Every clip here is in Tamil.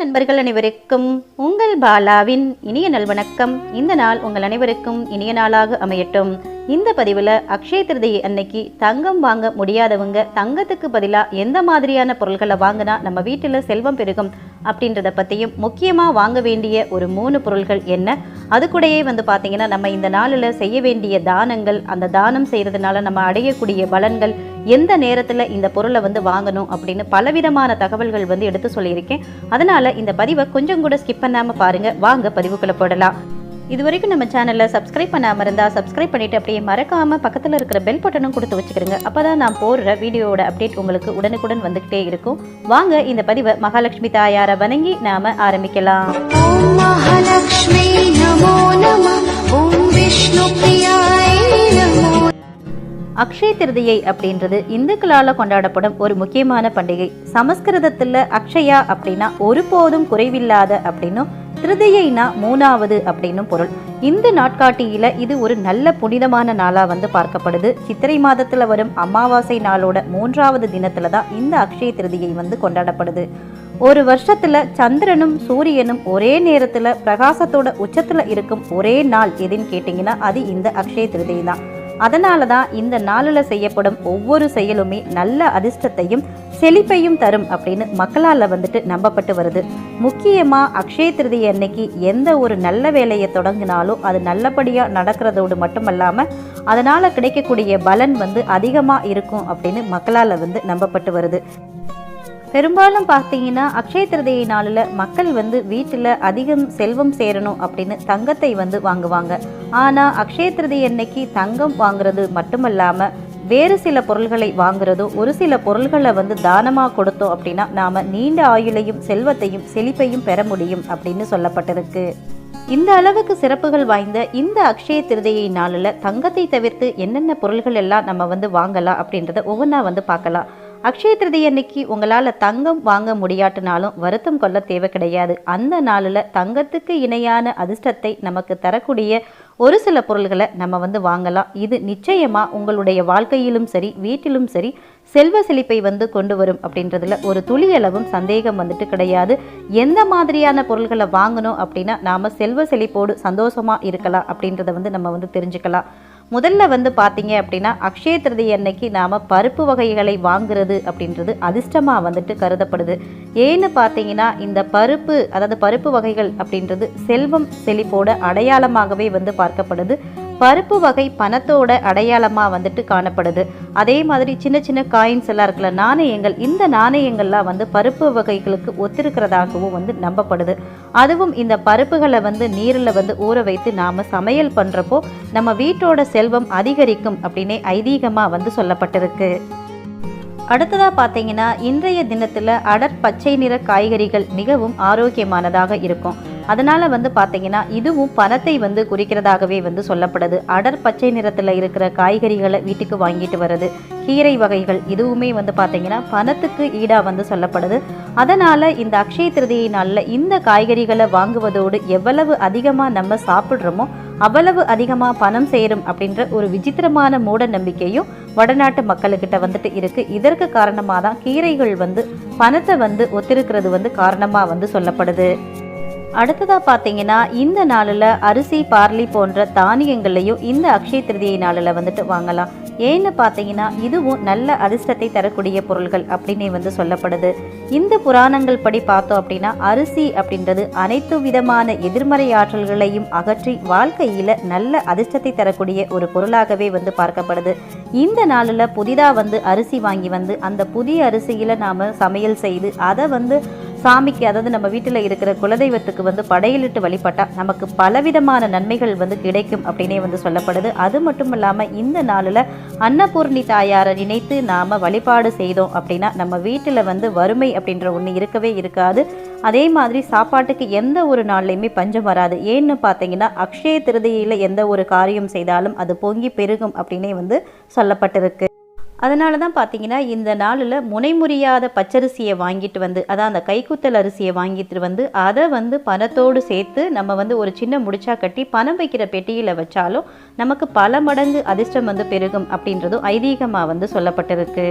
நண்பர்கள் அனைவருக்கும் உங்கள் பாலாவின் இனிய நல்வணக்கம் இந்த நாள் உங்கள் அனைவருக்கும் இனிய நாளாக அமையட்டும். இந்த பதிவில் அக்ஷய திருதியை அன்னைக்கு தங்கம் வாங்க முடியாதவங்க தங்கத்துக்கு பதிலாக எந்த மாதிரியான பொருள்களை வாங்கினா நம்ம வீட்டில் செல்வம் பெருகும் அப்படின்றத பற்றியும் முக்கியமாக வாங்க வேண்டிய ஒரு மூணு பொருள்கள் என்ன? அது கூடயே வந்து பார்த்திங்கன்னா நம்ம இந்த நாளில் செய்ய வேண்டிய தானங்கள் அந்த தானம் செய்கிறதுனால நம்ம அடையக்கூடிய பலன்கள் எந்த நேரத்தில் இந்த பொருளை வந்து வாங்கணும் அப்படின்னு பலவிதமான தகவல்கள் வந்து எடுத்து சொல்லியிருக்கேன். அதனால் இந்த பதிவை கொஞ்சம் கூட ஸ்கிப் பண்ணாமல் பாருங்கள் வாங்க பதிவுக்குள்ளே போடலாம். இது வரைக்கும் நம்ம சேனலில் சப்ஸ்கிரைப் பண்ணாமல் இருந்தால் சப்ஸ்கிரைப் பண்ணிவிட்டு அப்படியே மறக்காமல் பக்கத்தில் இருக்கிற பெல் பட்டனும் கொடுத்து வச்சுக்கிறோங்க அப்போ தான் நான் போடுற வீடியோவோட அப்டேட் உங்களுக்கு உடனுக்குடன் வந்துக்கிட்டே இருக்கும். வாங்க இந்த பதிவை மகாலட்சுமி தாயாரை வணங்கி நாம ஆரம்பிக்கலாம். மகாலட்சுமி நமோ நம. அக்ஷய திருதியை அப்படின்றது இந்துக்களால் கொண்டாடப்படும் ஒரு முக்கியமான பண்டிகை. சமஸ்கிருதத்தில் அக்ஷயா அப்படின்னா ஒருபோதும் குறைவில்லாத அப்படின்னும் திருதியைனா மூணாவது அப்படின்னும் பொருள். இந்த நாட்காட்டியில் இது ஒரு நல்ல புனிதமான நாளாக வந்து பார்க்கப்படுது. சித்திரை மாதத்தில் வரும் அமாவாசை நாளோட மூன்றாவது தினத்தில் தான் இந்த அக்ஷய திருதியை வந்து கொண்டாடப்படுது. ஒரு வருஷத்துல சந்திரனும் சூரியனும் ஒரே நேரத்துல பிரகாசத்தோட உச்சத்துல இருக்கும் ஒரே நாள் எதுன்னு கேட்டிங்கன்னா அது இந்த அக்ஷய திருதியை தான் அதனால தான் இந்த நாளில் செய்யப்படும் ஒவ்வொரு செயலுமே நல்ல அதிர்ஷ்டத்தையும் செழிப்பையும் தரும் அப்படின்னு மக்களால் வந்துட்டு நம்பப்பட்டு வருது. முக்கியமாக அக்ஷய திருதி அன்னைக்கு எந்த ஒரு நல்ல வேலையை தொடங்கினாலும் அது நல்லபடியாக நடக்கிறதோடு மட்டுமல்லாமல் அதனால் கிடைக்கக்கூடிய பலன் வந்து அதிகமாக இருக்கும் அப்படின்னு மக்களால் வந்து நம்பப்பட்டு வருது. பெரும்பாலும் பார்த்தீங்கன்னா அக்ஷய திருதியை நாளில் மக்கள் வந்து வீட்டில் அதிகம் செல்வம் சேரணும் அப்படின்னு தங்கத்தை வந்து வாங்குவாங்க. ஆனால் அக்ஷய திருதி அன்னைக்கு தங்கம் வாங்குறது மட்டுமல்லாமல் வேறு சில பொருள்களை வாங்குறதும் ஒரு சில பொருள்களை வந்து தானமாக கொடுத்தோம் அப்படின்னா நாம் நீண்ட ஆயுளையும் செல்வத்தையும் செழிப்பையும் பெற முடியும் அப்படின்னு சொல்லப்பட்டிருக்கு. இந்த அளவுக்கு சிறப்புகள் வாய்ந்த இந்த அக்ஷய திருதியை நாளில் தங்கத்தை தவிர்த்து என்னென்ன பொருள்கள் எல்லாம் நம்ம வந்து வாங்கலாம் அப்படின்றத ஒவ்வொன்றா வந்து பார்க்கலாம். அக்ஷய திருதி அன்னைக்கு உங்களால் தங்கம் வாங்க முடியாட்டினாலும் வருத்தம் கொள்ள தேவை கிடையாது. அந்த நாளில் தங்கத்துக்கு இணையான அதிர்ஷ்டத்தை நமக்கு தரக்கூடிய ஒரு சில பொருள்களை நம்ம வந்து வாங்கலாம். இது நிச்சயமாக உங்களுடைய வாழ்க்கையிலும் சரி வீட்டிலும் சரி செல்வ செழிப்பை வந்து கொண்டு வரும் அப்படின்றதுல ஒரு துளியளவும் சந்தேகம் வந்துட்டு கிடையாது. எந்த மாதிரியான பொருள்களை வாங்கணும் அப்படின்னா நாம் செல்வ செழிப்போடு சந்தோஷமாக இருக்கலாம் அப்படின்றத வந்து நம்ம வந்து தெரிஞ்சுக்கலாம். முதல்ல வந்து பார்த்தீங்க அப்படின்னா அக்ஷய திருதி அன்னைக்கு நாம் பருப்பு வகைகளை வாங்குறது அப்படின்றது அதிர்ஷ்டமாக வந்துட்டு கருதப்படுது. ஏன்னு பார்த்தீங்கன்னா இந்த பருப்பு அதாவது பருப்பு வகைகள் அப்படின்றது செல்வம் செழிப்போட அடையாளமாகவே வந்து பார்க்கப்படுது. பருப்பு வகை பணத்தோட அடையாளமாக வந்துட்டு காணப்படுது. அதே மாதிரி சின்ன சின்ன காயின்ஸ் எல்லாம் இருக்குல்ல நாணயங்கள் இந்த நாணயங்கள்லாம் வந்து பருப்பு வகைகளுக்கு ஒத்திருக்கிறதாகவும் வந்து நம்பப்படுது. அதுவும் இந்த பருப்புகளை வந்து நீரில் வந்து ஊற வைத்து நாம் சமையல் பண்ணுறப்போ நம்ம வீட்டோட செல்வம் அதிகரிக்கும் அப்படின்னே ஐதீகமாக வந்து சொல்லப்பட்டிருக்கு. அடுத்ததாக பார்த்தீங்கன்னா இன்றைய தினத்தில் அடர் பச்சை நிற காய்கறிகள் மிகவும் ஆரோக்கியமானதாக இருக்கும். அதனால் வந்து பார்த்தீங்கன்னா இதுவும் பணத்தை வந்து குறிக்கிறதாகவே வந்து சொல்லப்படுது. அடர் பச்சை நிறத்தில் இருக்கிற காய்கறிகளை வீட்டுக்கு வாங்கிட்டு வர்றது கீரை வகைகள் இதுவுமே வந்து பார்த்தீங்கன்னா பணத்துக்கு ஈடாக வந்து சொல்லப்படுது. அதனால் இந்த அக்ஷய திருதியை நாளில் இந்த காய்கறிகளை வாங்குவதோடு எவ்வளவு அதிகமாக நம்ம சாப்பிட்றோமோ அவ்வளவு அதிகமாக பணம் சேரும் அப்படின்ற ஒரு விசித்திரமான மூட நம்பிக்கையும் வடநாட்டு மக்களுக்கிட்ட வந்துட்டு இருக்கு. இதற்கு காரணமாக தான் கீரைகள் வந்து பணத்தை வந்து ஒத்திருக்கிறது வந்து காரணமாக வந்து சொல்லப்படுது. அடுத்ததாக பார்த்தீங்கன்னா இந்த நாளில் அரிசி பார்லி போன்ற தானியங்களையும் இந்த அக்ஷய திருதியை நாளில் வந்துட்டு வாங்கலாம். ஏன்னு பார்த்தீங்கன்னா இதுவும் நல்ல அதிர்ஷ்டத்தை தரக்கூடிய பொருள்கள் அப்படின்னே வந்து சொல்லப்படுது. இந்த புராணங்கள் படி பார்த்தோம் அப்படின்னா அரிசி அப்படின்றது அனைத்து விதமான எதிர்மறை ஆற்றல்களையும் அகற்றி வாழ்க்கையில் நல்ல அதிர்ஷ்டத்தை தரக்கூடிய ஒரு பொருளாகவே வந்து பார்க்கப்படுது. இந்த நாளில் புதிதாக வந்து அரிசி வாங்கி வந்து அந்த புதிய அரிசியில் நாம் சமையல் செய்து அதை வந்து சாமிக்கு அதாவது நம்ம வீட்டில் இருக்கிற குலதெய்வத்துக்கு வந்து படையலிட்டு வழிபட்டால் நமக்கு பலவிதமான நன்மைகள் வந்து கிடைக்கும் அப்படின்னே வந்து சொல்லப்படுது. அது மட்டும் இல்லாமல் இந்த நாளில் அன்னபூர்ணி தாயாரை நினைத்து நாம் வழிபாடு செய்தோம் அப்படின்னா நம்ம வீட்டில் வந்து வறுமை அப்படின்ற ஒன்று இருக்கவே இருக்காது. அதே மாதிரி சாப்பாட்டுக்கு எந்த ஒரு நாள்லையுமே பஞ்சம் வராது. ஏன்னு பார்த்தீங்கன்னா அக்ஷய திருதியில் எந்த ஒரு காரியம் செய்தாலும் அது பொங்கி பெருகும் அப்படின்னே வந்து சொல்லப்பட்டிருக்கு. அதனால தான் பார்த்தீங்கன்னா இந்த நாளில் முனைமுறியாத பச்சரிசியை வாங்கிட்டு வந்து அதான் அந்த கைக்குத்தல் அரிசியை வாங்கிட்டு வந்து அதை வந்து பணத்தோடு சேர்த்து நம்ம வந்து ஒரு சின்ன முடிச்சா கட்டி பணம் வைக்கிற பெட்டியில் வச்சாலும் நமக்கு பல மடங்கு அதிர்ஷ்டம் வந்து பெருகும் அப்படின்றதும் ஐதீகமாக வந்து சொல்லப்பட்டிருக்கு.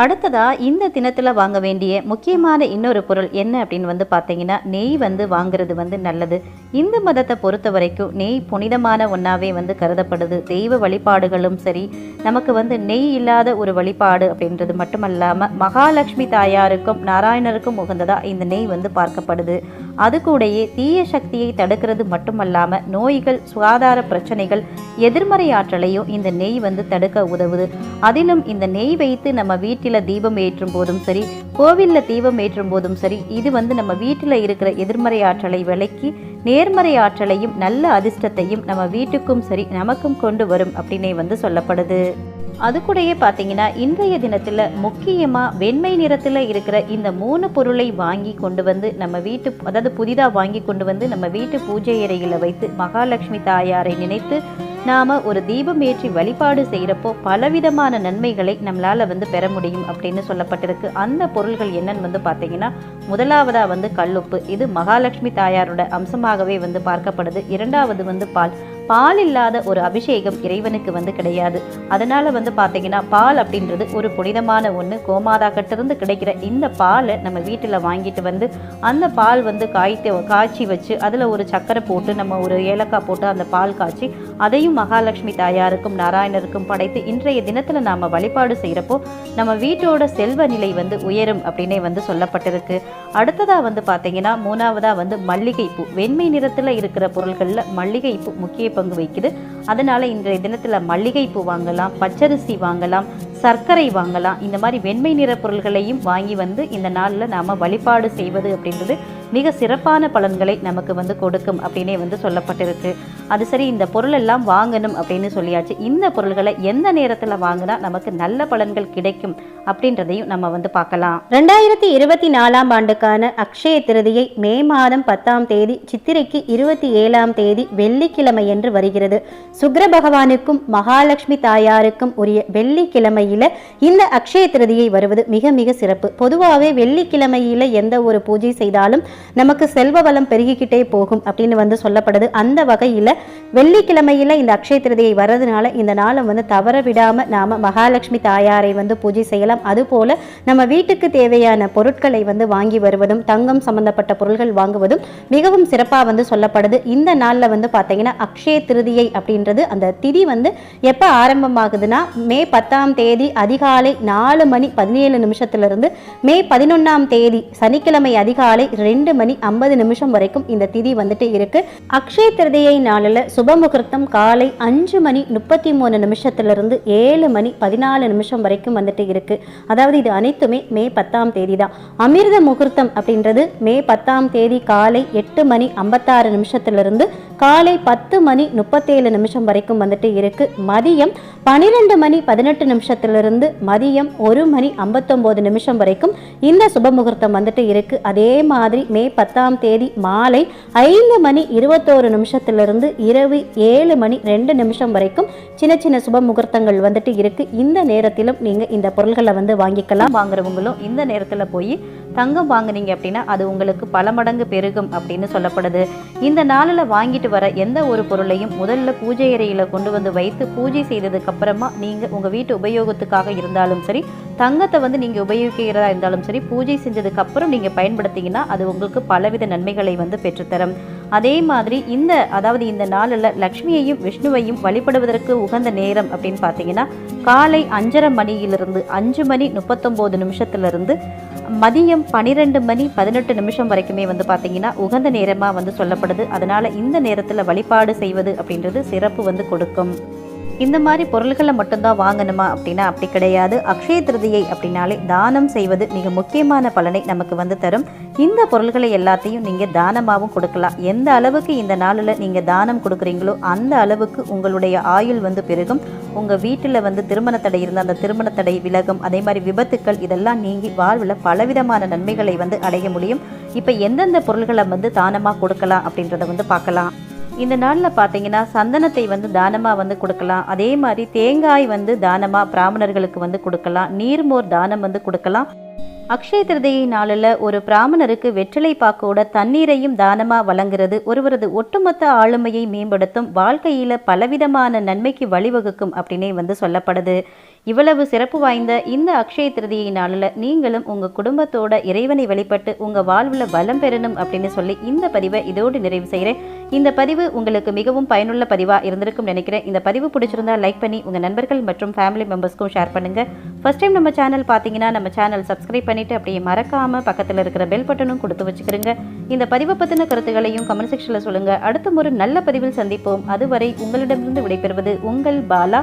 அடுத்ததா இந்த தினத்தில் வாங்க வேண்டிய முக்கியமான இன்னொரு பொருள் என்ன அப்படின்னு வந்து பார்த்தீங்கன்னா நெய் வந்து வாங்குறது வந்து நல்லது. இந்து மதத்தை பொறுத்த வரைக்கும் நெய் புனிதமான ஒன்றாவே வந்து கருதப்படுது. தெய்வ வழிபாடுகளும் சரி நமக்கு வந்து நெய் இல்லாத ஒரு வழிபாடு அப்படின்றது மட்டுமல்லாமல் மகாலட்சுமி தாயாருக்கும் நாராயணருக்கும் உகந்ததாக இந்த நெய் வந்து பார்க்கப்படுது. அது கூடயே தீய சக்தியை தடுக்கிறது மட்டுமல்லாமல் நோய்கள் சுகாதார பிரச்சனைகள் எதிர்மறை ஆற்றலையும் இந்த நெய் வந்து தடுக்க உதவுது. அதிலும் இந்த நெய் வைத்து நம்ம வீட்டில் தீபம் ஏற்றும் போதும் சரி கோவிலில் தீபம் ஏற்றும் போதும் சரி இது வந்து நம்ம வீட்டில் இருக்கிற எதிர்மறை ஆற்றலை விலக்கி நேர்மறை ஆற்றலையும் நல்ல அதிர்ஷ்டத்தையும் நம்ம வீட்டுக்கும் சரி நமக்கும் கொண்டு வரும் அப்படின்னே வந்து சொல்லப்படுது. அது கூடயே பார்த்தீங்கன்னா இன்றைய தினத்தில் முக்கியமாக வெண்மை நிறத்தில் இருக்கிற இந்த மூணு பொருளை வாங்கி கொண்டு வந்து நம்ம வீட்டு அதாவது புதிதாக வாங்கி கொண்டு வந்து நம்ம வீட்டு பூஜை அறையில் வைத்து மகாலட்சுமி தாயாரை நினைத்து நாம் ஒரு தீபம் ஏற்றி வழிபாடு செய்கிறப்போ பலவிதமான நன்மைகளை நம்மளால் வந்து பெற முடியும் அப்படின்னு சொல்லப்பட்டிருக்கு. அந்த பொருள்கள் என்னன்னு வந்து பார்த்தீங்கன்னா முதலாவதாக வந்து கல்லுப்பு. இது மகாலட்சுமி தாயாரோட அம்சமாகவே வந்து பார்க்கப்படுது. இரண்டாவது வந்து பால். பால் இல்லாத ஒரு அபிஷேகம் இறைவனுக்கு வந்து கிடையாது. அதனால வந்து பார்த்தீங்கன்னா பால் அப்படின்றது ஒரு புனிதமான ஒன்று கோமாதா கிட்டேருந்து கிடைக்கிற இந்த பாலை நம்ம வீட்டில் வாங்கிட்டு வந்து அந்த பால் வந்து காய்த்து காய்ச்சி வச்சு அதில் ஒரு சக்கரை போட்டு நம்ம ஒரு ஏலக்காய் போட்டு அந்த பால் காய்ச்சி அதையும் மகாலட்சுமி தாயாருக்கும் நாராயணருக்கும் படைத்து இன்றைய தினத்தில் நாம் வழிபாடு செய்கிறப்போ நம்ம வீட்டோட செல்வ நிலை வந்து உயரும் அப்படின்னே வந்து சொல்லப்பட்டிருக்கு. அடுத்ததாக வந்து பார்த்தீங்கன்னா மூணாவதாக வந்து மல்லிகைப்பூ. வெண்மை நிறத்தில் இருக்கிற பொருள்களில் மல்லிகைப்பூ முக்கிய பங்கு வகிக்குது. அதனால இன்றைய தினத்தில் பூ வாங்கலாம் பச்சரிசி வாங்கலாம் சர்க்கரை வாங்கலாம். இந்த மாதிரி வெண்மை நிற பொருள்களையும் வாங்கி வந்து இந்த நாளில் நாம் வழிபாடு செய்வது அப்படின்றது மிக சிறப்பான பலன்களை நமக்கு வந்து கொடுக்கும் அப்படின்னே வந்து சொல்லப்பட்டிருக்கு. அது சரி இந்த பொருள் எல்லாம் வாங்கணும் அப்படின்னு சொல்லியாச்சு. இந்த பொருள்களை எந்த நேரத்தில் வாங்கினா நமக்கு நல்ல பலன்கள் கிடைக்கும் அப்படின்றதையும் நம்ம வந்து பார்க்கலாம். ரெண்டாயிரத்தி இருபத்தி நாலாம் ஆண்டுக்கான அக்ஷய திருதியை மே மாதம் பத்தாம் தேதி சித்திரைக்கு இருபத்தி ஏழாம் தேதி வெள்ளிக்கிழமை என்று வருகிறது. சுக்கர பகவானுக்கும் மகாலட்சுமி தாயாருக்கும் உரிய வெள்ளிக்கிழமையில இந்த அக்ஷய திருதியை வருவது மிக மிக சிறப்பு. பொதுவாகவே வெள்ளிக்கிழமையில எந்த ஒரு பூஜை செய்தாலும் நமக்கு செல்வ வளம் பெருகிக்கிட்டே போகும் அப்படின்னு வந்து சொல்லப்படுது. அந்த வகையில் வெள்ளிக்கிழமையில் இந்த அக்ஷய திருதியை வர்றதுனால இந்த நாளை வந்து தவற விடாமல் நாம் மகாலட்சுமி தாயாரை வந்து பூஜை செய்யலாம். அதுபோல் நம்ம வீட்டுக்கு தேவையான பொருட்களை வந்து வாங்கி வருவதும் தங்கம் சம்பந்தப்பட்ட பொருள்கள் வாங்குவதும் மிகவும் சிறப்பாக வந்து சொல்லப்படுது. இந்த நாளில் வந்து பார்த்தீங்கன்னா அக்ஷய திருதியை அப்படின்றது அந்த திதி வந்து எப்போ ஆரம்பமாகுதுன்னா மே பத்தாம் தேதி அதிகாலை நாலு மணி பதினேழு நிமிஷத்துலேருந்து மே பதினொன்றாம் தேதி சனிக்கிழமை அதிகாலை ரெண்டு மணி ஐம்பது நிமிஷம் வரைக்கும் இந்த திதி வந்துட்டு இருக்கு. அக்ஷய திருதியை நாளில் சுபமுகூர்த்தம் காலை அஞ்சு மணி முப்பத்தி மூணு நிமிஷத்திலிருந்து ஏழு மணி பதினாலு நிமிஷம் வரைக்கும் வந்துட்டு இருக்கு. அதாவது இது அனைத்துமே மே பத்தாம் தேதி தான் அமிர்த முகூர்த்தம் அப்படின்றது மே பத்தாம் தேதி காலை எட்டு மணி ஐம்பத்தாறு நிமிஷத்திலிருந்து காலை பத்து மணி முப்பத்தேழு நிமிஷம் வரைக்கும் வந்துட்டு இருக்கு. மதியம் பன்னிரெண்டு மணி பதினெட்டு நிமிஷத்திலிருந்து மதியம் ஒரு மணி ஐம்பத்தொம்போது நிமிஷம் வரைக்கும் இந்த சுப முகூர்த்தம் வந்துட்டு இருக்கு. அதே மாதிரி மே பத்தாம் தேதி மாலை ஐந்து மணி இருபத்தோரு நிமிஷத்திலிருந்து இரவு ஏழு மணி ரெண்டு நிமிஷம் வரைக்கும் சின்ன சின்ன சுப முகூர்த்தங்கள் வந்துட்டு இருக்கு. இந்த நேரத்திலும் நீங்க இந்த பொருள்களை வந்து வாங்கிக்கலாம். வாங்குறவங்களும் இந்த நேரத்தில் போய் தங்கம் வாங்குனீங்க அப்படின்னா அது உங்களுக்கு பல மடங்கு பெருகும் அப்படின்னு சொல்லப்படுது. இந்த நாளில் வாங்கிட்டு வர எந்த ஒரு பொருளையும் முதல்ல பூஜை அறையில் கொண்டு வந்து வைத்து பூஜை செய்ததுக்கு அப்புறமா நீங்கள் உங்கள் வீட்டு உபயோகத்துக்காக இருந்தாலும் சரி தங்கத்தை வந்து நீங்கள் உபயோகிக்கிறதா இருந்தாலும் சரி பூஜை செஞ்சதுக்கு அப்புறம் நீங்கள் பயன்படுத்திங்கன்னா அது உங்களுக்கு பலவித நன்மைகளை வந்து பெற்றுத்தரும். அதே மாதிரி இந்த அதாவது இந்த நாளில் லக்ஷ்மியையும் விஷ்ணுவையும் வழிபடுவதற்கு உகந்த நேரம் அப்படின்னு பார்த்தீங்கன்னா காலை அஞ்சரை மணியிலிருந்து அஞ்சு மணி முப்பத்தொம்போது நிமிஷத்துலேருந்து மதியம் பனிரெண்டு மணி பதினெட்டு நிமிஷம் வரைக்குமே வந்து பார்த்தீங்கன்னா உகந்த நேரமாக வந்து சொல்லப்படுது. அதனால் இந்த நேரத்தில் வழிபாடு செய்வது அப்படின்றது சிறப்பு வந்து கொடுக்கும். இந்த மாதிரி பொருள்களை மட்டும்தான் வாங்கணுமா அப்படின்னா அப்படி கிடையாது. அக்ஷய திருதியை அப்படின்னாலே தானம் செய்வது மிக முக்கியமான பலனை நமக்கு வந்து தரும். இந்த பொருள்களை எல்லாத்தையும் நீங்கள் தானமாகவும் கொடுக்கலாம். எந்த அளவுக்கு இந்த நாளில் நீங்கள் தானம் கொடுக்குறீங்களோ அந்த அளவுக்கு உங்களுடைய ஆயுள் வந்து பெருகும். உங்கள் வீட்டில் வந்து திருமண தடை இருந்தால் அந்த திருமண தடை விலகும். அதே மாதிரி விபத்துக்கள் இதெல்லாம் நீங்கி வாழ்வில் பலவிதமான நன்மைகளை வந்து அடைய முடியும். இப்போ எந்தெந்த பொருள்களை வந்து தானமாக கொடுக்கலாம் அப்படின்றத வந்து பார்க்கலாம். இந்த நாளில் பார்த்தீங்கன்னா சந்தனத்தை வந்து தானமாக வந்து கொடுக்கலாம். அதே மாதிரி தேங்காய் வந்து தானமாக பிராமணர்களுக்கு வந்து கொடுக்கலாம். நீர்மோர் தானம் வந்து கொடுக்கலாம். அக்ஷய திருதையை நாளில் ஒரு பிராமணருக்கு வெற்றிலை பாக்கோட தண்ணீரையும் தானமாக வழங்குறது ஒருவரது ஒட்டுமொத்த ஆளுமையை மேம்படுத்தும் வாழ்க்கையில் பலவிதமான நன்மைக்கு வழிவகுக்கும் அப்படின்னே வந்து சொல்லப்படுது. இவ்வளவு சிறப்பு வாய்ந்த இந்த அக்ஷய திருதியை நாளில் நீங்களும் உங்கள் குடும்பத்தோட இறைவனை வெளிப்பட்டு உங்கள் வாழ்வில் வளம் பெறணும் அப்படின்னு சொல்லி இந்த பதிவை இதோடு நிறைவு செய்கிறேன் இந்த பதிவு உங்களுக்கு மிகவும் பயனுள்ள பதிவாக இருந்திருக்கும் நினைக்கிறேன். இந்த பதிவு பிடிச்சிருந்தா லைக் பண்ணி உங்கள் நண்பர்கள் மற்றும் ஃபேமிலி மெம்பர்ஸ்க்கும் ஷேர் பண்ணுங்கள் ஃபர்ஸ்ட் டைம் நம்ம சேனல் பார்த்தீங்கன்னா நம்ம சேனல் சப்ஸ்கிரைப் பண்ணிவிட்டு அப்படியே மறக்காமல் பக்கத்தில் இருக்கிற பெல் பட்டனும் கொடுத்து வச்சுக்கிறோங்க இந்த பதிவை பற்றின கருத்துக்களையும் கமெண்ட் செக்ஷனில் சொல்லுங்கள் அடுத்த ஒரு நல்ல பதிவில் சந்திப்போம். அதுவரை உங்களிடமிருந்து விடைபெறுவது உங்கள் பாலா.